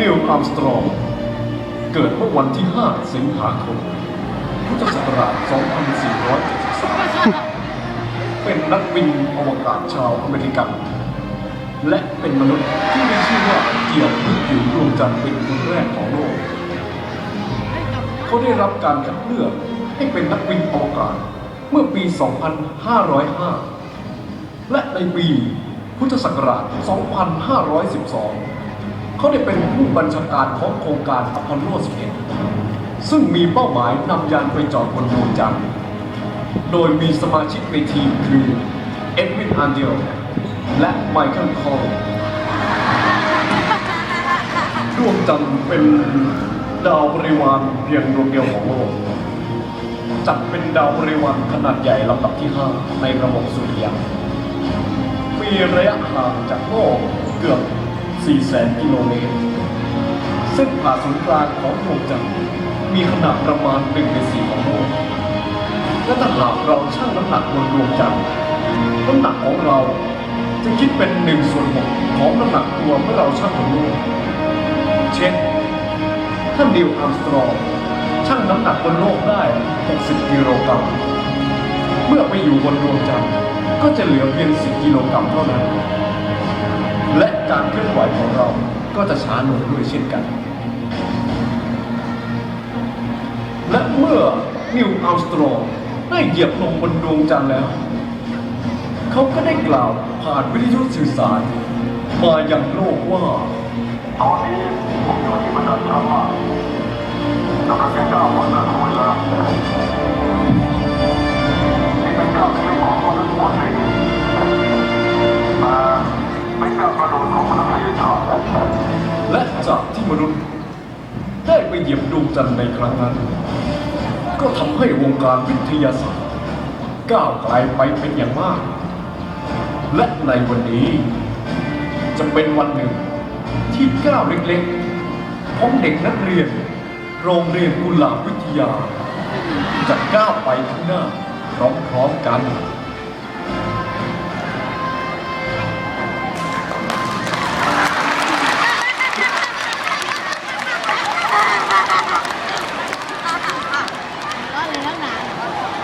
อาร์มสตรอง เกิดเมื่อวันที่ 5 สิงหาคม พุทธศักราช 2473 เป็นนักบินอวกาศชาวอเมริกัน และเป็นมนุษย์ที่มีชื่อว่าเกี่ยวลึกอยู่ดวงจันทร์เป็นคนแรกของโลก เขาได้รับการคัดเลือกให้เป็นนักบินอวกาศเมื่อปี 2505 และในปีพุทธศักราช 2512 เขาได้เป็นผู้บัญชาการของโครงการอพอลโล11 ซึ่งมีเป้าหมายนำยานไปจอดบนดวงจันทร์โดยมีสมาชิกในทีมคือ เอ็ดวินอันเดลและไมเคิลคอลดวงจันทร์เป็นดาวบริวารเพียงดวงเดียวของโลก จัดเป็นดาวบริวารขนาดใหญ่ลำดับที่ 5 ในระบบสุริยะมีระยะห่างจากโลกเกือบ 400,000 กิโลเมตร เส้นผ่าศูนย์กลางของดวงจันทร์มีขนาดประมาณ1ใน4ของโลก และถ้าหากเราชั่งน้ำหนักบนดวงจันทร์น้ำหนักของเราจะคิดเป็นหนึ่งส่วนหกของน้ำหนักตัวเมื่อเราชั่งบนโลก เช่น ท่านนิวอาร์มสตรองชั่งน้ำหนักบนโลกได้ 60 กิโลกรัม เมื่อไปอยู่บนดวงจันทร์ก็จะเหลือเพียง 10 กิโลกรัมเท่านั้น และการเคลื่อนไหวของเราก็จะช้าลงด้วยเช่นกัน และเมื่อนิวอัลสตรองได้เหยียบลงบนดวงจันทร์แล้ว เขาก็ได้กล่าวผ่านวิทยุสื่อสาร มายังโลกว่าตอนนี้ผมอยู่ที่บรรดาชาวบ้านแล้วก็เป็นเจ้าคนละคนละ และที่มนุษย์ ได้ไปเหยียบดวงจันทร์ในครั้งนั้น ก็ทำให้วงการวิทยาศาสตร์ ก้าวไกลไปเป็นอย่างมาก และในวันนี้ จะเป็นวันหนึ่งที่ก้าวเล็กๆของเด็กนักเรียน โรงเรียนกุหลาบวิทยา จะก้าวไปข้างหน้าพร้อมๆกัน ハハハハ!